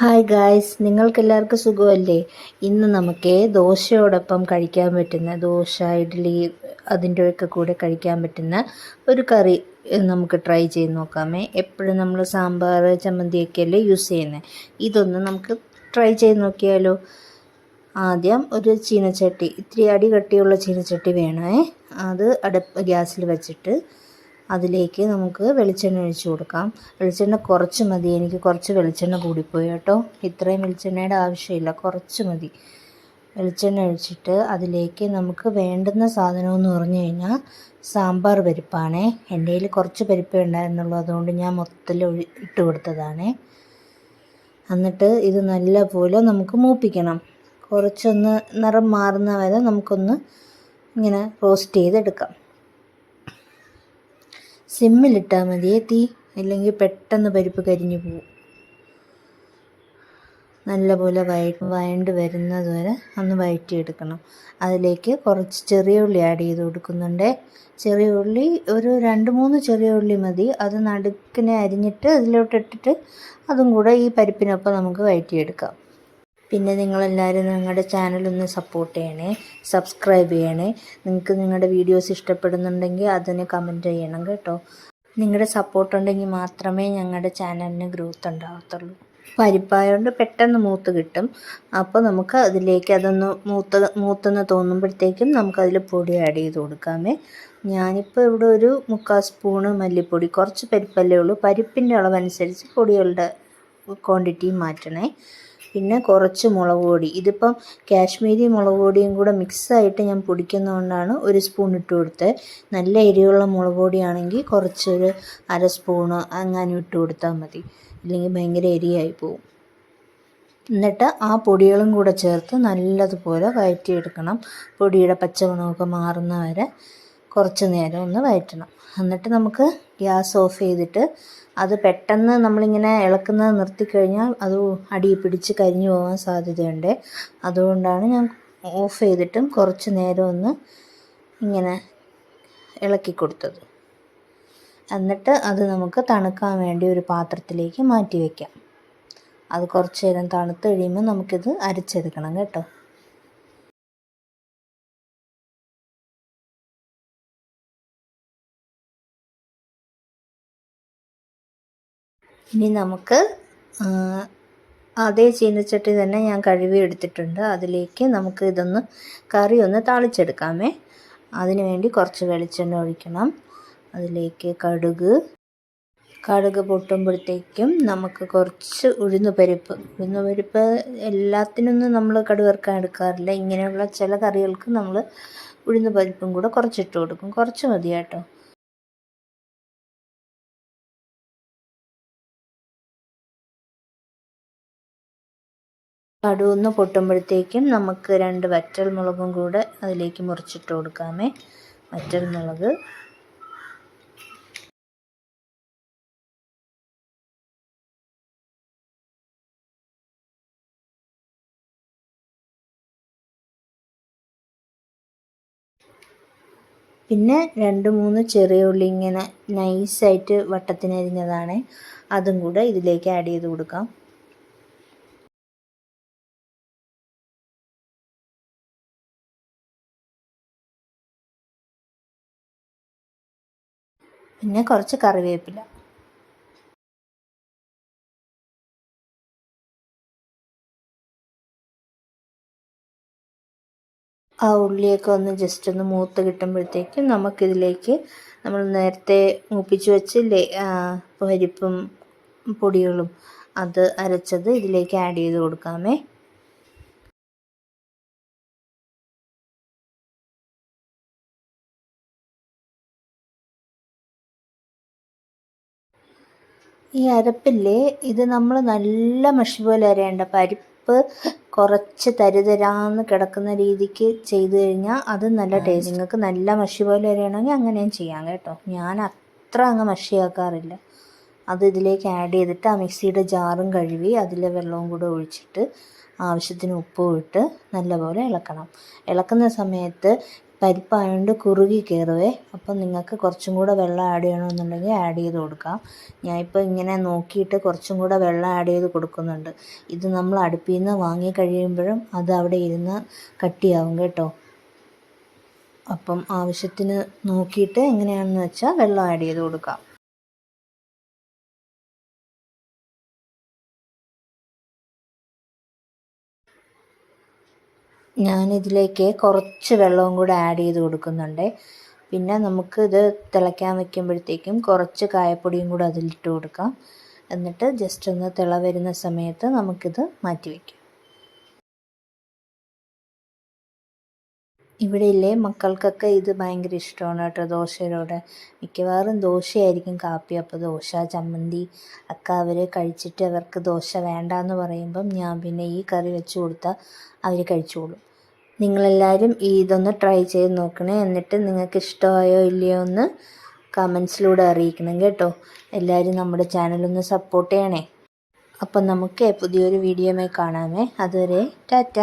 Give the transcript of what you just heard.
Hi guys നിങ്ങൾക്കെല്ലാവർക്കും സുഖമല്ലേ? ഇന്ന് നമുക്ക് ദോശയോടൊപ്പം കഴിക്കാൻ പറ്റുന്ന ദോശ ഇഡ്ഡലി അതിന്റെയൊക്കെ കൂടെ കഴിക്കാൻ പറ്റുന്ന ഒരു കറി നമുക്ക് ട്രൈ ചെയ്ത് നോക്കാമേ. എപ്പോഴും നമ്മൾ സാമ്പാർ ചമ്മന്തിയൊക്കെ അല്ലേ യൂസ് ചെയ്യുന്നത് ഇതൊന്ന് നമുക്ക് ട്രൈ ചെയ്ത് നോക്കിയാലോ? ആദ്യം ഒരു ചീനച്ചട്ടി ഇത്തിരി അടി കട്ടിയുള്ള ചീനച്ചട്ടി വേണേ അത് അടുപ്പ് ഗ്യാസിൽ വെച്ചിട്ട് അതിലേക്ക് നമുക്ക് വെളിച്ചെണ്ണ ഒഴിച്ചു കൊടുക്കാം. വെളിച്ചെണ്ണ കുറച്ച് മതി. എനിക്ക് കുറച്ച് വെളിച്ചെണ്ണ കൂടിപ്പോയി കേട്ടോ. ഇത്രയും വെളിച്ചെണ്ണയുടെ ആവശ്യമില്ല. കുറച്ച് മതി. വെളിച്ചെണ്ണ ഒഴിച്ചിട്ട് അതിലേക്ക് നമുക്ക് വേണ്ടുന്ന സാധനം എന്ന് പറഞ്ഞു കഴിഞ്ഞാൽ സാമ്പാർ പരിപ്പാണേ. എന്റെ കയ്യിൽ കുറച്ച് പരിപ്പേ ഉണ്ടായിരുന്നുള്ളൂ. അതുകൊണ്ട് ഞാൻ മൊത്തത്തിൽ ഇട്ട് കൊടുത്തതാണേ. എന്നിട്ട് ഇത് നല്ലപോലെ നമുക്ക് മൂപ്പിക്കണം. കുറച്ചൊന്ന് നിറം മാറുന്ന വരെ നമുക്കൊന്ന് ഇങ്ങനെ റോസ്റ്റ് ചെയ്തെടുക്കാം. സിമ്മിലിട്ടാൽ മതിയേ തീ. അല്ലെങ്കിൽ പെട്ടെന്ന് പരിപ്പ് കരിഞ്ഞു പോകും നല്ലപോലെ വയ വയണ്ട് വരുന്നത് വരെ ഒന്ന് വയറ്റിയെടുക്കണം. അതിലേക്ക് കുറച്ച് ചെറിയ ഉള്ളി ആഡ് ചെയ്ത് കൊടുക്കുന്നുണ്ട്. ചെറിയ ഉള്ളി ഒരു രണ്ട് മൂന്ന് ചെറിയ ഉള്ളി മതി. അത് നടുക്കിനെ അരിഞ്ഞിട്ട് അതിലോട്ട് ഇട്ടിട്ട് അതും കൂടെ ഈ പരിപ്പിനൊപ്പം നമുക്ക് വഴറ്റിയെടുക്കാം പിന്നെ നിങ്ങളെല്ലാവരും ഞങ്ങളുടെ ചാനലൊന്ന് സപ്പോർട്ട് ചെയ്യണേ സബ്സ്ക്രൈബ് ചെയ്യണേ. നിങ്ങൾക്ക് നിങ്ങളുടെ വീഡിയോസ് ഇഷ്ടപ്പെടുന്നുണ്ടെങ്കിൽ അതിന് കമന്റ് ചെയ്യണം കേട്ടോ. നിങ്ങളുടെ സപ്പോർട്ട് ഉണ്ടെങ്കിൽ മാത്രമേ ഞങ്ങളുടെ ചാനലിന് ഗ്രോത്ത് ഉണ്ടാകത്തുള്ളൂ പരിപ്പായതുകൊണ്ട് പെട്ടെന്ന് മൂത്ത് കിട്ടും. അപ്പോൾ നമുക്ക് അതിലേക്ക് അതൊന്ന് മൂത്ത മൂത്തെന്ന് തോന്നുമ്പോഴത്തേക്കും നമുക്കതിൽ പൊടി ആഡ് ചെയ്ത് കൊടുക്കാമേ. ഞാനിപ്പോൾ ഇവിടെ ഒരു മുക്കാൽ സ്പൂണ് മല്ലിപ്പൊടി കുറച്ച് പരിപ്പല്ലേ ഉള്ളൂ. പരിപ്പിന്റെ അളവനുസരിച്ച് പൊടികളുടെ ക്വാണ്ടിറ്റി മാറ്റണേ. പിന്നെ കുറച്ച് മുളക് പൊടി. ഇതിപ്പം കാശ്മീരി മുളക് പൊടിയും കൂടെ മിക്സായിട്ട് ഞാൻ പൊടിക്കുന്നതുകൊണ്ടാണ് ഒരു സ്പൂൺ ഇട്ട് കൊടുത്തത് നല്ല എരിവുള്ള മുളക് പൊടിയാണെങ്കിൽ കുറച്ചൊരു അര സ്പൂണ് അങ്ങനെ ഇട്ട് കൊടുത്താൽ മതി. ഇല്ലെങ്കിൽ ഭയങ്കര എരിയായി പോവും. എന്നിട്ട് ആ പൊടികളും കൂടെ ചേർത്ത് നല്ലതുപോലെ വഴറ്റിയെടുക്കണം പൊടിയുടെ പച്ചമണമൊക്കെ മാറുന്ന വരെ കുറച്ച് നേരം ഒന്ന് വയറ്റണം. എന്നിട്ട് നമുക്ക് ഗ്യാസ് ഓഫ് ചെയ്തിട്ട് അത് പെട്ടെന്ന് നമ്മളിങ്ങനെ ഇളക്കുന്നത് നിർത്തിക്കഴിഞ്ഞാൽ അത് അടി പിടിച്ച് കരിഞ്ഞു പോകാൻ സാധ്യതയുണ്ട്. അതുകൊണ്ടാണ് ഞാൻ ഓഫ് ചെയ്തിട്ടും കുറച്ച് നേരം ഒന്ന് ഇങ്ങനെ ഇളക്കി കൊടുത്തത്. എന്നിട്ട് അത് നമുക്ക് തണുക്കാൻ വേണ്ടി ഒരു പാത്രത്തിലേക്ക് മാറ്റി വയ്ക്കാം അത് കുറച്ച് നേരം തണുത്ത് കഴിയുമ്പോൾ നമുക്കിത് അരച്ചെടുക്കണം കേട്ടോ. ഇനി നമുക്ക് അതേ ചീനച്ചട്ടി തന്നെ ഞാൻ കഴുകി എടുത്തിട്ടുണ്ട്. അതിലേക്ക് നമുക്ക് ഇതൊന്ന് കറി ഒന്ന് താളിച്ചെടുക്കാമേ. അതിനുവേണ്ടി കുറച്ച് വെളിച്ചെണ്ണ ഒഴിക്കണം. അതിലേക്ക് കടുക്. കടുക് പൊട്ടുമ്പോഴത്തേക്കും നമുക്ക് കുറച്ച് ഉഴുന്ന് പരിപ്പ്. ഉഴുന്ന് പരിപ്പ് എല്ലാത്തിനൊന്നും നമ്മൾ കടുവർക്കാൻ എടുക്കാറില്ല. ഇങ്ങനെയുള്ള ചില കറികൾക്ക് നമ്മൾ ഉഴുന്ന് പരിപ്പും കൂടെ കുറച്ചിട്ട് കൊടുക്കും. കുറച്ച് മതി കേട്ടോ കടുവൊന്ന് പൊട്ടുമ്പോഴത്തേക്കും നമുക്ക് രണ്ട് വറ്റൽ മുളകും കൂടെ അതിലേക്ക് മുറിച്ചിട്ട് കൊടുക്കാമേ. വറ്റൽ മുളക്. പിന്നെ രണ്ട് മൂന്ന് ചെറിയ ഉള്ളി ഇങ്ങനെ നൈസായിട്ട് വട്ടത്തിനരിഞ്ഞതാണ്. അതും കൂടെ ഇതിലേക്ക് ആഡ് ചെയ്ത് കൊടുക്കാം. പിന്നെ കുറച്ച് കറിവേപ്പില. ആ ഉള്ളിയൊക്കെ ഒന്ന് ജസ്റ്റ് ഒന്ന് മൂത്ത് കിട്ടുമ്പോഴത്തേക്കും നമുക്കിതിലേക്ക് നമ്മൾ നേരത്തെ മൂപ്പിച്ച് വെച്ചില്ലേ പരിപ്പും പൊടികളും അത് അരച്ചത് ഇതിലേക്ക് ആഡ് ചെയ്ത് കൊടുക്കാമേ. ഈ അരപ്പില്ലേ ഇത് നമ്മൾ നല്ല മഷി പോലെ അരയേണ്ട. പരിപ്പ് കുറച്ച് തരുതരാന്ന് കിടക്കുന്ന രീതിക്ക് ചെയ്തു കഴിഞ്ഞാൽ അത് നല്ല ടേസ്റ്റ് നിങ്ങൾക്ക് നല്ല മഷി പോലെ അരയണമെങ്കിൽ അങ്ങനെയും ചെയ്യാം കേട്ടോ. ഞാൻ അത്ര അങ്ങ് മഷിയാക്കാറില്ല അത് ഇതിലേക്ക് ആഡ് ചെയ്തിട്ട് ആ മിക്സിയുടെ ജാറും കഴുകി അതിലെ വെള്ളവും കൂടെ ഒഴിച്ചിട്ട് ആവശ്യത്തിന് ഉപ്പും ഇട്ട് നല്ലപോലെ ഇളക്കണം. ഇളക്കുന്ന സമയത്ത് പരിപ്പായതുകൊണ്ട് കുറുകി കയറുവേ അപ്പം നിങ്ങൾക്ക് കുറച്ചും കൂടെ വെള്ളം ആഡ് ചെയ്യണമെന്നുണ്ടെങ്കിൽ ആഡ് ചെയ്ത് കൊടുക്കാം. ഞാനിപ്പോൾ ഇങ്ങനെ നോക്കിയിട്ട് കുറച്ചും കൂടെ വെള്ളം ആഡ് ചെയ്ത് കൊടുക്കുന്നുണ്ട്. ഇത് നമ്മൾ അടുപ്പിൽ നിന്ന് വാങ്ങി കഴിയുമ്പോഴും അത് അവിടെ ഇരുന്ന് കട്ടിയാവും കേട്ടോ. അപ്പം ആവശ്യത്തിന് നോക്കിയിട്ട് എങ്ങനെയാണെന്ന് വെച്ചാൽ വെള്ളം ആഡ് ചെയ്ത് കൊടുക്കാം. ഞാനിതിലേക്ക് കുറച്ച് വെള്ളവും കൂടെ ആഡ് ചെയ്ത് കൊടുക്കുന്നുണ്ട്. പിന്നെ നമുക്ക് ഇത് തിളയ്ക്കാൻ വയ്ക്കുമ്പോഴത്തേക്കും കുറച്ച് കായപ്പൊടിയും കൂടെ അതിലിട്ട് കൊടുക്കാം. എന്നിട്ട് ജസ്റ്റ് ഒന്ന് തിള വരുന്ന സമയത്ത് നമുക്കിത് മാറ്റി വയ്ക്കാം ഇവിടെ ഇല്ലേ മക്കൾക്കൊക്കെ ഇത് ഭയങ്കര ഇഷ്ടമാണ് കേട്ടോ ദോശയിലൂടെ മിക്കവാറും ദോശയായിരിക്കും കാപ്പി അപ്പോൾ ദോശ ചമ്മന്തി ഒക്കെ അവർ കഴിച്ചിട്ട് അവർക്ക് ദോശ വേണ്ടാന്ന് പറയുമ്പം ഞാൻ പിന്നെ ഈ കറി വെച്ച് കൊടുത്താൽ അവർ കഴിച്ചോളും. നിങ്ങളെല്ലാവരും ഇതൊന്ന് ട്രൈ ചെയ്ത് നോക്കണേ. എന്നിട്ട് നിങ്ങൾക്ക് ഇഷ്ടമായോ ഇല്ലയോ എന്ന് കമൻസിലൂടെ അറിയിക്കണം കേട്ടോ. എല്ലാവരും നമ്മുടെ ചാനലൊന്ന് സപ്പോർട്ട് ചെയ്യണേ. അപ്പം നമുക്ക് പുതിയൊരു വീഡിയോയുമായി കാണാമേ. അതുവരെ ടാറ്റ.